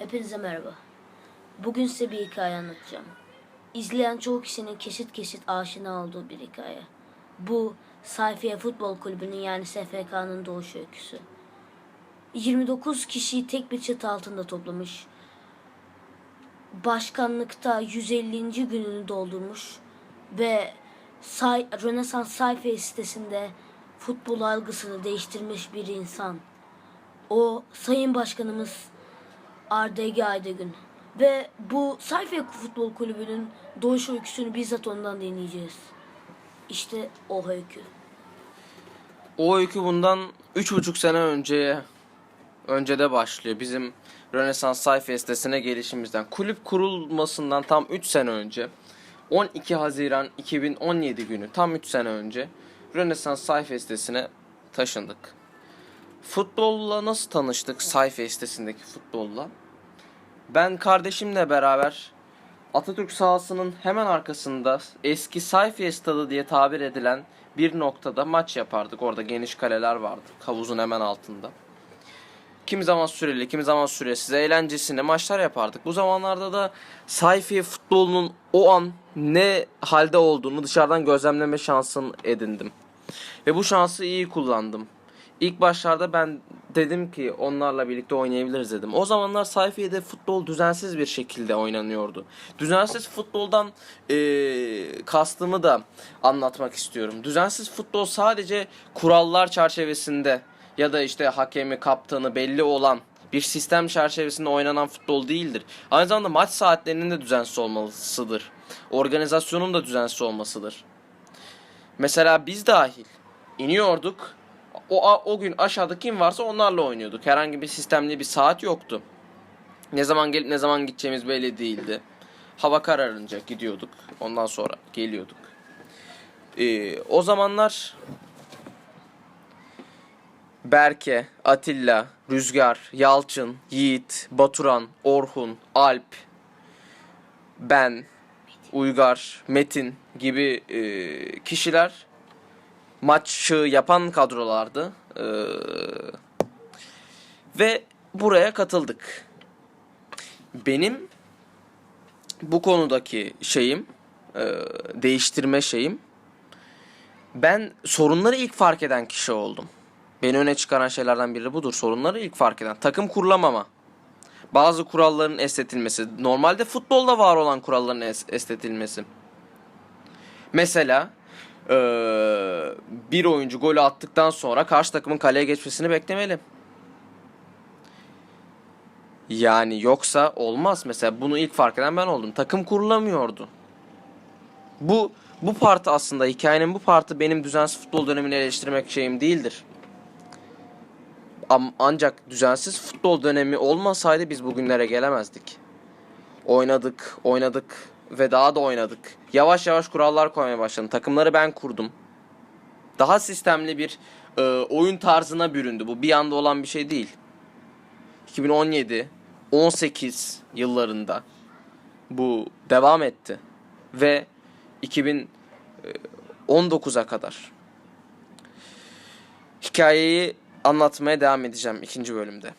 Hepinize merhaba. Bugün size bir hikaye anlatacağım. İzleyen çoğu kişinin kesit kesit aşina olduğu bir hikaye. Bu Sayfiye Futbol Kulübü'nün yani SFK'nın doğuş öyküsü. 29 kişiyi tek bir çatı altında toplamış. Başkanlıkta 150. gününü doldurmuş ve say Rönesans Sayfiye sitesinde futbol algısını değiştirmiş bir insan. O Sayın Başkanımız RDG Aydagün. Ve bu Sayfiye Futbol Kulübü'nün doğuş öyküsünü bizzat ondan dinleyeceğiz. İşte o öykü. O öykü bundan 3,5 sene önceye öncede başlıyor. Bizim Rönesans sayfa sitesine gelişimizden. Kulüp kurulmasından tam 3 sene önce 12 Haziran 2017 günü tam 3 sene önce Rönesans sayfa sitesine taşındık. Futbolla nasıl tanıştık sayfa sitesindeki futbolla? Ben kardeşimle beraber Atatürk sahasının hemen arkasında eski Sayfiye stadı diye tabir edilen bir noktada maç yapardık. Orada geniş kaleler vardı. Havuzun hemen altında. Kimi zaman süreli, kimi zaman süresiz eğlencesine maçlar yapardık. Bu zamanlarda da Sayfiye futbolunun o an ne halde olduğunu dışarıdan gözlemleme şansını edindim. Ve bu şansı iyi kullandım. İlk başlarda ben dedim ki onlarla birlikte oynayabiliriz dedim. O zamanlar sayfiyede futbol düzensiz bir şekilde oynanıyordu. Düzensiz futboldan eee, kastımı da anlatmak istiyorum. Düzensiz futbol sadece kurallar çerçevesinde ya da işte hakemi, kaptanı belli olan bir sistem çerçevesinde oynanan futbol değildir. Aynı zamanda maç saatlerinin de düzensiz olmasıdır. Organizasyonun da düzensiz olmasıdır. Mesela biz dahil iniyorduk. O, o gün aşağıda kim varsa onlarla oynuyorduk. Herhangi bir sistemli bir saat yoktu. Ne zaman gelip ne zaman gideceğimiz belli değildi. Hava kararınca gidiyorduk. Ondan sonra geliyorduk. Ee, o zamanlar Berke, Atilla, Rüzgar, Yalçın, Yiğit, Baturan, Orhun, Alp, ben, Uygar, Metin gibi e, kişiler maçı yapan kadrolardı. E, ve buraya katıldık. Benim bu konudaki şeyim, e, değiştirme şeyim, ben sorunları ilk fark eden kişi oldum. Beni öne çıkaran şeylerden biri budur. Sorunları ilk fark eden. Takım kurulamama. Bazı kuralların esnetilmesi. Normalde futbolda var olan kuralların es- esnetilmesi. Mesela eee, bir oyuncu golü attıktan sonra karşı takımın kaleye geçmesini beklemeli. Yani yoksa olmaz. Mesela bunu ilk fark eden ben oldum. Takım kurulamıyordu. Bu bu parti aslında hikayenin bu parti benim düzensiz futbol dönemini eleştirmek şeyim değildir. Am- ancak düzensiz futbol dönemi olmasaydı biz bugünlere gelemezdik. Oynadık, oynadık ve daha da oynadık. Yavaş yavaş kurallar koymaya başladım. Takımları ben kurdum. Daha sistemli bir e, oyun tarzına büründü. Bu bir anda olan bir şey değil. 2017, 18 yıllarında bu devam etti ve 2019'a kadar hikayeyi anlatmaya devam edeceğim ikinci bölümde.